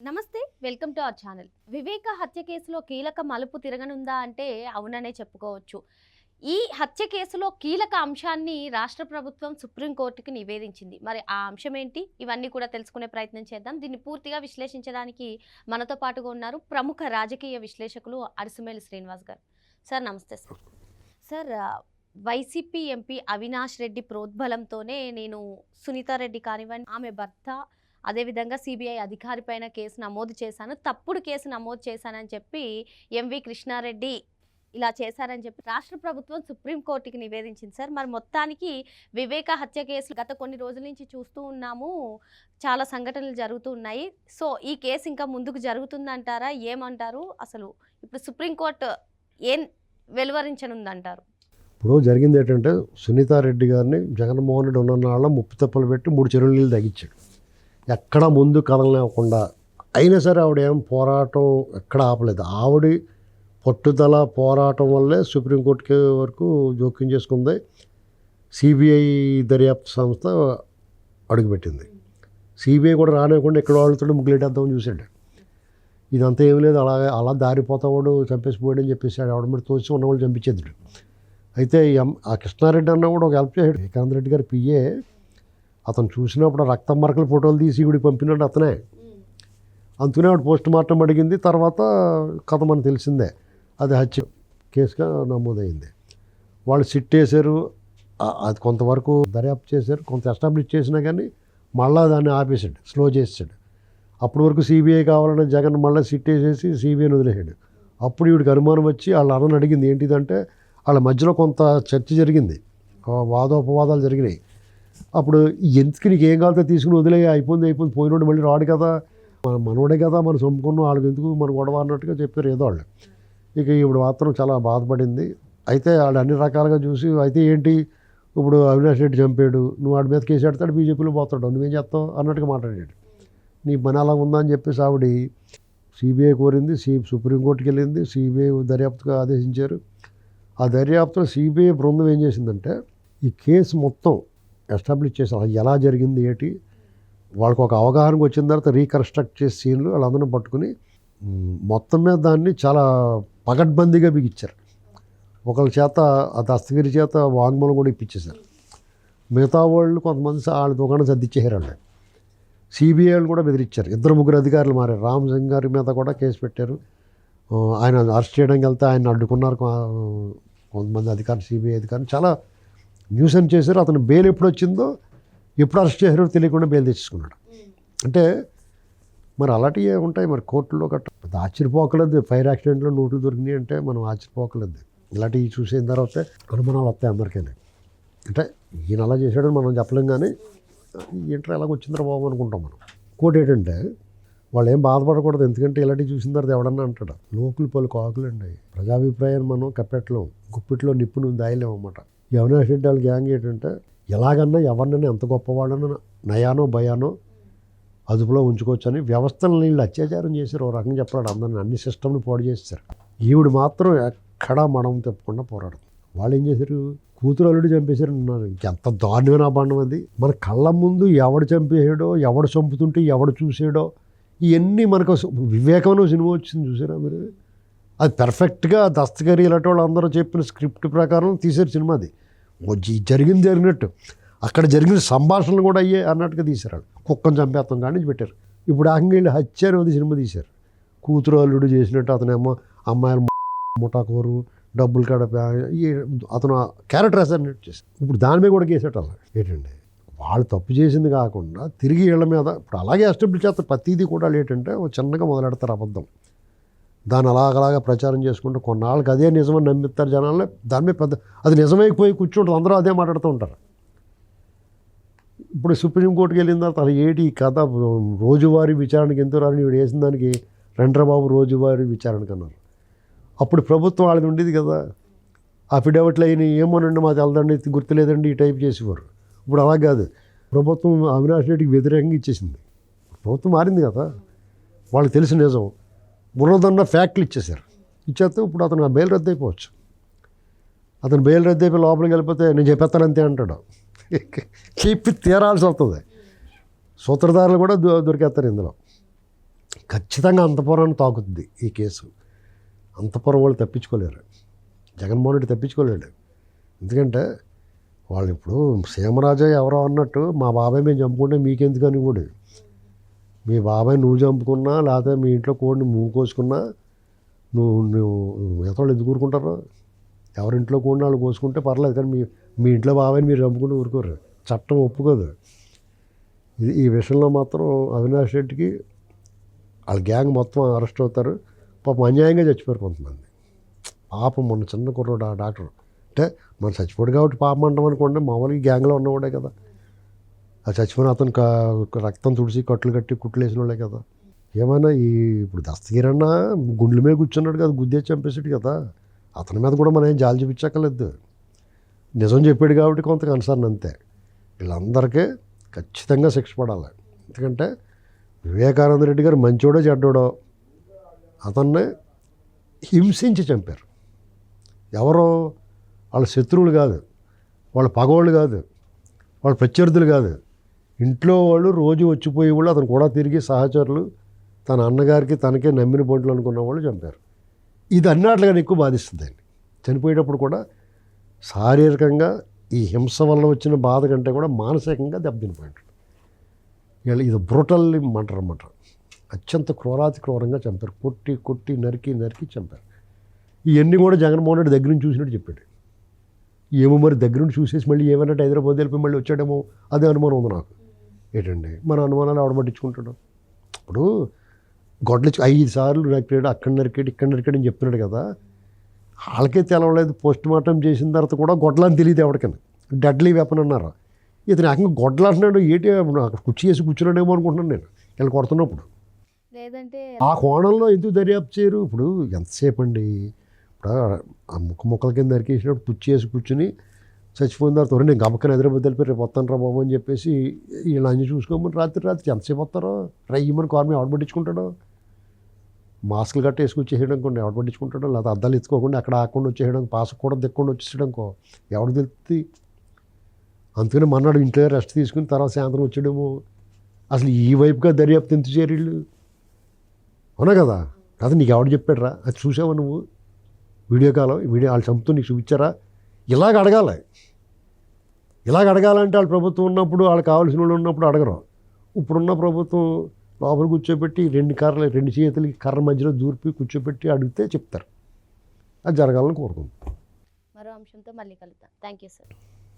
నమస్తే welcome to our channel. Viveka హత్య కేసులో కీలక మలుపు తిరగనుందా అంటే అవుననే చెప్పుకోవచ్చు. ఈ హత్య కేసులో కీలక అంశాన్ని రాష్ట్ర ప్రభుత్వం సుప్రీంకోర్టుకి నివేదించింది. మరి ఆ అంశం ఏంటి? ఇవన్నీ కూడా తెలుసుకునే ప్రయత్నం చేద్దాం. దీన్ని పూర్తిగా విశ్లేషించడానికి మనతో పాటుగా ఉన్నారు ప్రముఖ రాజకీయ విశ్లేషకులు అరిసిమేలి శ్రీనివాస్ గారు. సార్ నమస్తే sir. Sir YCP MP Avinash Reddy ప్రోద్బలంతోనే నేను సునీతారెడ్డి కానివ్వండి ఆమె భర్త అదేవిధంగా సిబిఐ అధికారిపైన కేసు నమోదు చేశాను. తప్పుడు కేసు నమోదు చేశానని చెప్పి ఎంవి కృష్ణారెడ్డి ఇలా చేశారని చెప్పి రాష్ట్ర ప్రభుత్వం సుప్రీంకోర్టుకి నివేదించింది. సార్ మరి మొత్తానికి వివేక హత్య కేసు గత కొన్ని రోజుల నుంచి చూస్తూ ఉన్నాము. చాలా సంఘటనలు జరుగుతూ ఉన్నాయి. సో ఈ కేసు ఇంకా ముందుకు జరుగుతుందంటారా? ఏమంటారు? అసలు ఇప్పుడు సుప్రీంకోర్టు ఏం వెలువరించనుందంటారు? ఇప్పుడు జరిగింది ఏంటంటే సునీతారెడ్డి గారిని జగన్మోహన్ రెడ్డి ఉన్న నాళ్ళ ముప్పు తప్పులు పెట్టి మూడు చెరువుల నీళ్ళు తగ్గించాడు. ఎక్కడ ముందు కదలనివ్వకుండా అయినా సరే ఆవిడ ఏం పోరాటం ఎక్కడ ఆపలేదు. ఆవిడ పట్టుదల పోరాటం వల్లే సుప్రీంకోర్టుకి వరకు జోక్యం చేసుకుంది. సిబిఐ దర్యాప్తు సంస్థ అడుగుపెట్టింది. సిబిఐ కూడా రానివ్వకుండా ఇక్కడ వాళ్ళతో ముగ్గులేటేద్దామని చూశాడు. ఇదంతా ఏం లేదు. అలాగే అలా దారిపోతావాడు చంపేసిపోయాడు అని చెప్పేసాడు ఆవిడ మీద తోసి ఉన్నవాళ్ళు చంపించేది అయితే ఆ కృష్ణారెడ్డి అన్న కూడా ఒక హెల్ప్ చేశాడు. ఏకాంత్ రెడ్డి గారి పిఏ అతను చూసినప్పుడు రక్తం మరకల ఫోటోలు తీసి గుడి పంపినాడు అతనే. అందుకనే వాడు పోస్ట్ మార్టం అడిగింది తర్వాత కథ మనకు తెలిసిందే. అది హత్య కేసుగా నమోదైంది. వాళ్ళు సిట్ చేశారు అది కొంతవరకు దర్యాప్తు చేశారు కొంత ఎస్టాబ్లిష్ చేసినా కానీ మళ్ళా దాన్ని ఆపేసాడు స్లో చేసాడు అప్పటి వరకు సిబిఐ కావాలని జగన్ మళ్ళీ సిట్ వేసేసి సిబిఐని వదిలేసాడు అప్పుడు వీడికి అనుమానం వచ్చి వాళ్ళ అన్నని అడిగింది ఏంటిదంటే వాళ్ళ మధ్యలో కొంత చర్చ జరిగింది వాదోపవాదాలు జరిగినాయి. అప్పుడు ఎందుకు నీకు ఏం కావాలో తీసుకుని వదిలే అయిపోయింది అయిపోయింది పోయినోడు మళ్ళీ రాడు కదా. మన మనోడే కదా మనం చంపుకున్నాం వాళ్ళకి ఎందుకు మన గొడవ అన్నట్టుగా చెప్పారు ఏదో వాళ్ళు. ఇక ఇప్పుడు మాత్రం చాలా బాధపడింది. అయితే వాళ్ళు అన్ని రకాలుగా చూసి అయితే ఏంటి? ఇప్పుడు అవినాష్ రెడ్డి చంపాడు నువ్వు వాడి మీద కేసు పెడతాడు బీజేపీలో పోతాడు నువ్వేం చేస్తావు? అన్నట్టుగా మాట్లాడాడు. నీ పని అలా ఉందా? అని చెప్పేసి ఆవిడ సిబిఐ కోరింది సి సుప్రీంకోర్టుకి వెళ్ళింది సిబిఐ దర్యాప్తుగా ఆదేశించారు. ఆ దర్యాప్తులో సిబిఐ బృందం ఏం చేసిందంటే ఈ కేసు మొత్తం ఎస్టాబ్లిష్ చేసి అది ఎలా జరిగింది ఏంటి? వాళ్ళకి ఒక అవగాహనకు వచ్చిన తర్వాత రీకన్స్ట్రక్ట్ చేసే సీన్లు వాళ్ళందరం పట్టుకుని మొత్తం మీద దాన్ని చాలా పగడ్బందీగా బిగిచ్చారు ఒకళ్ళ చేత ఆ దస్తగిరి చేత వాంగ్మూలం కూడా ఇప్పించేశారు. మిగతా వాళ్ళు కొంతమంది వాళ్ళ దుకాణం సర్దిచ్చేసారు వాళ్ళు సిబిఐ వాళ్ళు కూడా బెదిరించారు. ఇద్దరు ముగ్గురు అధికారులు మారారు. రామ్ సింగ్ గారి మీద కూడా కేసు పెట్టారు. ఆయన అరెస్ట్ చేయడానికి వెళ్తే ఆయన అడ్డుకున్నారు. కొంతమంది అధికారులు సిబిఐ అధికారులు. చాలా న్యూసెన్స్ చేశారు అతను బెయిల్ ఎప్పుడు వచ్చిందో ఎప్పుడు అరెస్ట్ చేశారో తెలియకుండా బెయిల్ తెచ్చుకున్నాడు అంటే మరి అలాంటివి ఉంటాయి? మరి కోర్టులో గట్ట ఆశ్చర్యపోకలేదు. ఫైర్ యాక్సిడెంట్లో నోట్లు దొరికినాయి అంటే మనం ఆశ్చర్యపోకలేదు. ఇలాంటివి చూసిన తర్వాత అనుమానాలు వస్తాయి అందరికైనా అంటే ఈయన అలా చేశాడని మనం చెప్పలేం కానీ ఏంటో ఎలాగ వచ్చిందిరా బాబు అనుకుంటాం మనం. ఇంకోటి ఏంటంటే వాళ్ళు ఏం బాధపడకూడదు. ఎందుకంటే ఇలాంటివి చూసిన తర్వాత ఎవడన్నా అంటాడు లోకులు పలు కాకులు అండి ప్రజాభిప్రాయాన్ని మనం కప్పెట్టలేం. గుప్పిట్లో నిప్పును దాయలేం అన్నమాట. అవినాష్ రెడ్డి వాళ్ళ గ్యాంగ్ ఏంటంటే ఎలాగన్నా ఎవరినైనా ఎంత గొప్పవాడనో నయానో భయానో అదుపులో ఉంచుకోవచ్చని వ్యవస్థలను వీళ్ళు అత్యాచారం చేశారు. ఓ రకంగా చెప్పాడు అందరిని అన్ని సిస్టమ్ని పాడు చేశారు ఈవిడ మాత్రం ఎక్కడా మనం తప్పకుండా పోరాడుతుంది వాళ్ళు ఏం చేశారు? కూతురు అల్లుడు చంపేశారు అన్నారు. ఎంత దారుణమైన అభాండం అది. మన కళ్ళ ముందు ఎవడు చంపేసాడో ఎవడు చంపుతుంటే ఎవడు చూసాడో ఇవన్నీ మనకు వివేకమైన సినిమా వచ్చింది చూసారా మీరు? అది పర్ఫెక్ట్గా దస్తగిరి ఇలాంటి వాళ్ళు అందరూ చెప్పిన స్క్రిప్ట్ ప్రకారం తీశారు సినిమా అది. జరిగింది జరిగినట్టు. అక్కడ జరిగిన సంభాషణలు కూడా అయ్యే అన్నట్టుగా తీశారు వాళ్ళు. కుక్కను చంపేస్తాం కానీ పెట్టారు. ఇప్పుడు ఆంగిళ్ళు హత్య అనేది సినిమా తీశారు. కూతురు అల్లుడు చేసినట్టు అతనేమో అమ్మాయిలు ముఠాకోరు డబ్బులు కడప అతను క్యారెక్టర్ అసైన్మెంట్ చేశారు. ఇప్పుడు దాని మీద కూడా కేసేట అలా. ఏంటండి వాళ్ళు తప్పు చేసింది కాకుండా తిరిగి వీళ్ళ మీద ఇప్పుడు అలాగే ఎస్టాబ్లిష్ చేస్తారు. ప్రతిదీ కూడా ఏంటంటే చిన్నగా మొదలెడతారు అబద్ధం. దాన్ని అలాగలాగా ప్రచారం చేసుకుంటూ కొన్నాళ్ళకి అదే నిజమని నమ్మిస్తారు జనాలనే. దాని మీద పెద్ద అది నిజమైపోయి కూర్చుంటారు అందరూ అదే మాట్లాడుతూ ఉంటారు. ఇప్పుడు సుప్రీంకోర్టుకి వెళ్ళిన తర్వాత అలా ఏంటి ఈ కథ రోజువారీ విచారణకి ఎందుకు రాని వీడు వేసిన దానికి రండ్రబాబు రోజువారీ విచారణకు అన్నారు. అప్పుడు ప్రభుత్వం వాళ్ళది ఉండేది కదా. అఫిడవిట్లు అయిన ఏమోనండి మాకు వెళ్దండి గుర్తులేదండి ఈ టైప్ చేసేవారు. ఇప్పుడు అలా కాదు. ప్రభుత్వం అవినాష్ రెడ్డికి వ్యతిరేకంగా ఇచ్చేసింది. ప్రభుత్వం మారింది కదా. వాళ్ళకి తెలిసిన నిజం. ఉన్నదన్న ఫ్యాక్ట్లు ఇచ్చేశారు. ఇచ్చేస్తే ఇప్పుడు అతను ఆ బెయిల్ రద్దు అయిపోవచ్చు. అతను బెయిల్ రద్దు అయిపోయి లోపలికి వెళ్ళిపోతే నేను చెప్పేస్తాను అంతే అంటాడు. చెప్పి తీరాల్సి వస్తుంది. సూత్రధారులు కూడా దొ- దొరికేస్తారు ఇందులో. ఖచ్చితంగా అంతపురాన్ని తాకుతుంది ఈ కేసు. అంతపురం వాళ్ళు తప్పించుకోలేరు. జగన్మోహన్ రెడ్డి తప్పించుకోలేడు. ఎందుకంటే వాళ్ళు ఇప్పుడు సీమరాజా ఎవరో అన్నట్టు మా బాబాయ్ మేము చంపుకుంటే మీకెందుకు అని కూడా. మీ బాబాయ్ నువ్వు చంపుకున్నా లేకపోతే మీ ఇంట్లో కోడిని నువ్వు కోసుకున్నా నువ్వు నువ్వు మిగతాళ్ళు ఎందుకు ఊరుకుంటారు? ఎవరింట్లో కోడిని వాళ్ళు కోసుకుంటే పర్లేదు కానీ మీ మీ ఇంట్లో బాబాయ్ని మీరు చంపుకుంటూ ఊరుకోరు. చట్టం ఒప్పుకోదు. ఇది ఈ విషయంలో మాత్రం అవినాష్ రెడ్డికి వాళ్ళ గ్యాంగ్ మొత్తం అరెస్ట్ అవుతారు. పాపం అన్యాయంగా చచ్చిపోయారు కొంతమంది. పాపం మొన్న చిన్న కుర్రోడు ఆ డాక్టర్. అంటే మనం చచ్చిపోడు కాబట్టి పాపం అంటాం అనుకోండి మామూలుగా గ్యాంగ్లో ఉన్నవాడే కదా. ఆ చచ్చిపోయిన అతను కా- రక్తం తుడిచి కట్లు కట్టి కుట్లు వేసిన వాళ్ళే కదా. ఏమైనా ఈ ఇప్పుడు దస్తగిరన్న గుండెల మీద కూర్చున్నాడు కదా గుద్దే చంపేసాడు కదా. అతని మీద కూడా మనం ఏం జాలి చూపించక్కర్లేదు. నిజం చెప్పాడు కాబట్టి కొంత కన్సర్న్ అంతే. వీళ్ళందరికీ ఖచ్చితంగా శిక్ష పడాలి. ఎందుకంటే వివేకానంద రెడ్డి గారు మంచోడో చెడ్డోడో అతన్ని హింసించి చంపారు. ఎవరో వాళ్ళ శత్రువులు కాదు వాళ్ళ పగవాళ్ళు కాదు వాళ్ళ ప్రత్యర్థులు కాదు. ఇంట్లో వాళ్ళు రోజు వచ్చిపోయే వాళ్ళు అతను కూడా తిరిగి సహచరులు తన అన్నగారికి తనకే నమ్మిన పొంట్లు అనుకున్న వాళ్ళు చంపారు. ఇది అన్నట్లుగానే ఎక్కువ బాధిస్తుందండి చనిపోయేటప్పుడు కూడా శారీరకంగా ఈ హింస వల్ల వచ్చిన బాధ కంటే కూడా మానసికంగా దెబ్బతినిపోయాడు వీళ్ళు ఇది బ్రూటల్లీ మంటారు అన్నమాట. అత్యంత క్రూరాతి క్రూరంగా చంపారు. కొట్టి కొట్టి నరికి నరికి చంపారు. ఇవన్నీ కూడా జగన్మోహన్ రెడ్డి దగ్గర నుంచి చూసినట్టు చెప్పాడు. ఏమో మరి దగ్గర నుంచి చూసేసి మళ్ళీ ఏమన్నట్టు హైదరాబాద్ వెళ్ళిపోయి మళ్ళీ వచ్చాడేమో అదే అనుమానం ఉంది నాకు. ఏంటండి? మన అనుమానాలు ఆవిడ పట్టించుకుంటాడు ఇప్పుడు గొడ్లు ఐదు సార్లు నరికాడు అక్కడ నరికాడు ఇక్కడ నరికాడు అని చెప్తున్నాడు కదా. వాళ్ళకే తెలవలేదు పోస్ట్ మార్టం చేసిన తర్వాత కూడా గొడ్లని తెలియదు ఎవరికైనా. డెడ్లీ వెపన్ అన్నారు? ఇతను ఏకంగా గొడ్లు అంటున్నాడు ఏంటి అక్కడ కుర్చీ వేసి కూర్చున్నాడేమో అనుకుంటున్నాను నేను వీళ్ళు కొడుతున్నప్పుడు. లేదంటే ఆ కోణంలో ఎందుకు దర్యాప్తు చేయరు? ఇప్పుడు ఎంతసేపు అండి? ఇప్పుడు ఆ ముక్క ముక్కల కింద నరికేసినప్పుడు పుచ్చి వేసి కూర్చుని చచ్చిపోయిన తర్వాత "ఒరేయ్, నేను గబక్కన ఎదురుబడి తెలిపి రేపు వస్తాను రా బాబు అని చెప్పేసి వీళ్ళు అన్ని చూసుకోమని రాత్రి రాత్రి ఎంతసేపు వస్తారో? రయ్యమని కారు మీద పట్టించుకుంటాడు పట్టించుకుంటాడో? మాస్కులు గట్ట వేసుకొచ్చేయడం కొన్ని ఎవడు పట్టించుకుంటాడో? లేదా అద్దాలు ఎత్తుకోకుండా అక్కడ ఆకుండా వచ్చేయడం పాస్ కూడా దిక్కుండా వచ్చేయడం కో ఎవడు తెలుస్తుంది అందుకని మన్నాడు ఇంట్లో రెస్ట్ తీసుకుని తర్వాత సాయంత్రం వచ్చేయడము. అసలు ఈ వైపుగా దర్యాప్తు ఎంత చేయరు వీళ్ళు? అవునా కదా? కదా నీకు ఎవడు చెప్పాడు రా అది చూసావా నువ్వు? వీడియో కాలం వీడియో వాళ్ళు చంపుతూ నీకు చూపించారా? ఇలాగ అడగాలి. ఇలాగ అడగాలంటే వాళ్ళ ప్రభుత్వం ఉన్నప్పుడు వాళ్ళు కావాల్సిన వాళ్ళు ఉన్నప్పుడు అడగరు. ఇప్పుడున్న ప్రభుత్వం లోపల కూర్చోబెట్టి రెండు కర్రలు రెండు చేతులకి కర్ర మధ్యలో దూర్పి కూర్చోబెట్టి అడిగితే చెప్తారు. అది జరగాలని కోరుకుంటాం మరో అంశంతో మళ్ళీ కలుద్దాం. Thank you sir.